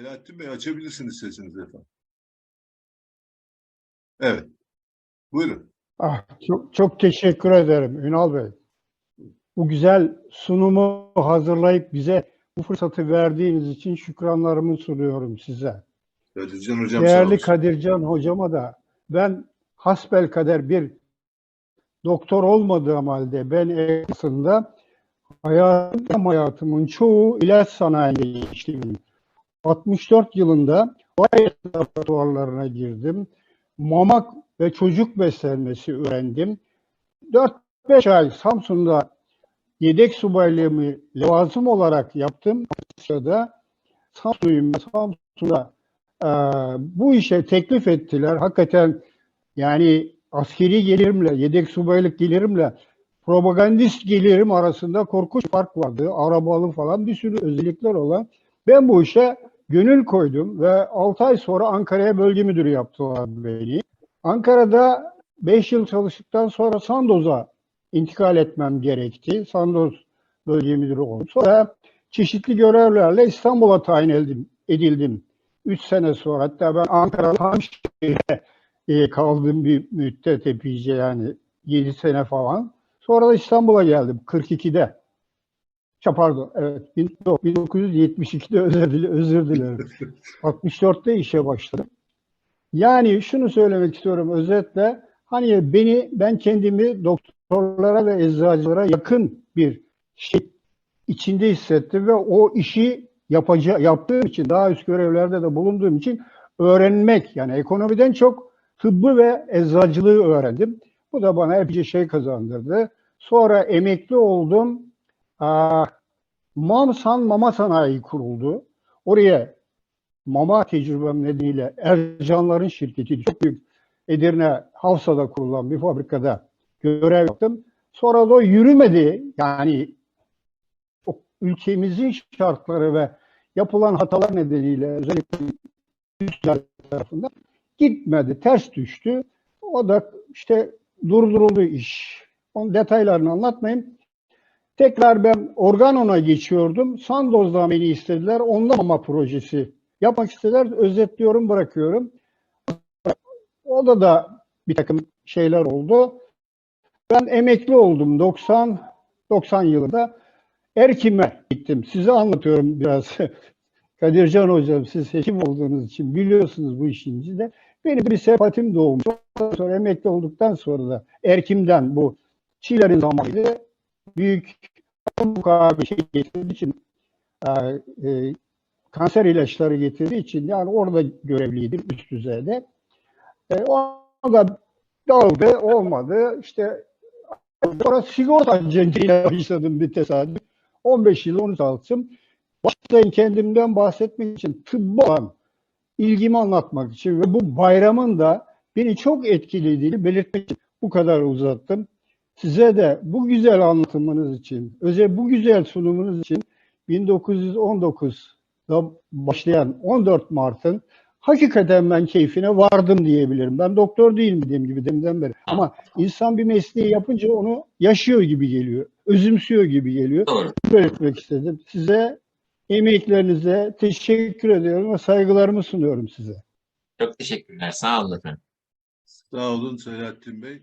Selahattin Bey açabilirsiniz sesinizi efendim. Evet. Buyurun. Ah, çok, çok teşekkür ederim Ünal Bey. Bu güzel sunumu hazırlayıp bize bu fırsatı verdiğiniz için şükranlarımı sunuyorum size. Kadircan Hocam Değerli. Kadircan hocama da ben hasbel kader bir doktor olmadığım halde ben aslında hayatım, hayatımın çoğu ilaç sanayinde geçti benim. 64 yılında Bayer laboratuvarlarına girdim. Mamak ve çocuk beslenmesi öğrendim. 4-5 ay Samsun'da yedek subaylığımı levazım olarak yaptım. Sırada Samsun'dayım. Samsun'da ee, bu işe teklif ettiler. Hakikaten yani askeri gelirimle, yedek subaylık gelirimle propagandist gelirim arasında korkunç fark vardı. Arabalı falan bir sürü özellikler olan. Ben bu işe gönül koydum ve 6 ay sonra Ankara'ya bölge müdürü yaptılar beni. Ankara'da 5 yıl çalıştıktan sonra Sandoz'a intikal etmem gerekti. Sandoz bölge müdürü oldum. Sonra çeşitli görevlerle İstanbul'a tayin edildim. edildim. 3 sene sonra hatta ben Ankara'da Hamşehir'de e, kaldım bir müddet epeyce yani 7 sene falan. Sonra da İstanbul'a geldim 42'de. Ya Pardon evet bin- yok, 1972'de özür, dile- özür dilerim. 64'te işe başladım. Yani şunu söylemek istiyorum özetle hani beni ben kendimi doktorlara ve eczacılara yakın bir şey içinde hissettim ve o işi yapaca yaptığım için daha üst görevlerde de bulunduğum için öğrenmek yani ekonomiden çok tıbbı ve eczacılığı öğrendim. Bu da bana epeyce şey kazandırdı. Sonra emekli oldum. Mamsan Mama Sanayi kuruldu. Oraya mama tecrübem nedeniyle Ercanların şirketi çok büyük Edirne Havsa'da kurulan bir fabrikada görev yaptım. Sonra da yürümedi. Yani ülkemizin şartları ve yapılan hatalar nedeniyle özellikle üstler tarafından gitmedi, ters düştü. O da işte durduruldu iş. Onun detaylarını anlatmayayım. Tekrar ben Organon'a geçiyordum. Sandoz'dan beni istediler. Onda ama projesi yapmak istediler. Özetliyorum, bırakıyorum. Orada da bir takım şeyler oldu. Ben emekli oldum 90 90 yılında. Erkim'e gittim. Size anlatıyorum biraz. Kadircan hocam siz hekim olduğunuz için biliyorsunuz bu işin içinde. Benim bir sempatim doğmuş. Sonra emekli olduktan sonra da Erkim'den bu Çiğler'in zamanıyla büyük mukabil şey getirdiği için e, e, kanser ilaçları getirdiği için yani orada görevliydim üst düzeyde. E, o da dağıldı, olmadı. İşte sonra sigorta ajancıyla başladım bir tesadüf. 15 yıl onu çalıştım. Başlayın kendimden bahsetmek için tıbba olan ilgimi anlatmak için ve bu bayramın da beni çok etkilediğini belirtmek için bu kadar uzattım. Size de bu güzel anlatımınız için, özel bu güzel sunumunuz için 1919'da başlayan 14 Mart'ın hakikaten ben keyfine vardım diyebilirim. Ben doktor değilim dediğim gibi deminden beri. Ama insan bir mesleği yapınca onu yaşıyor gibi geliyor. Özümsüyor gibi geliyor. Doğru. Belirtmek istedim. Size emeklerinize teşekkür ediyorum ve saygılarımı sunuyorum size. Çok teşekkürler. Sağ olun efendim. Sağ olun Selahattin Bey.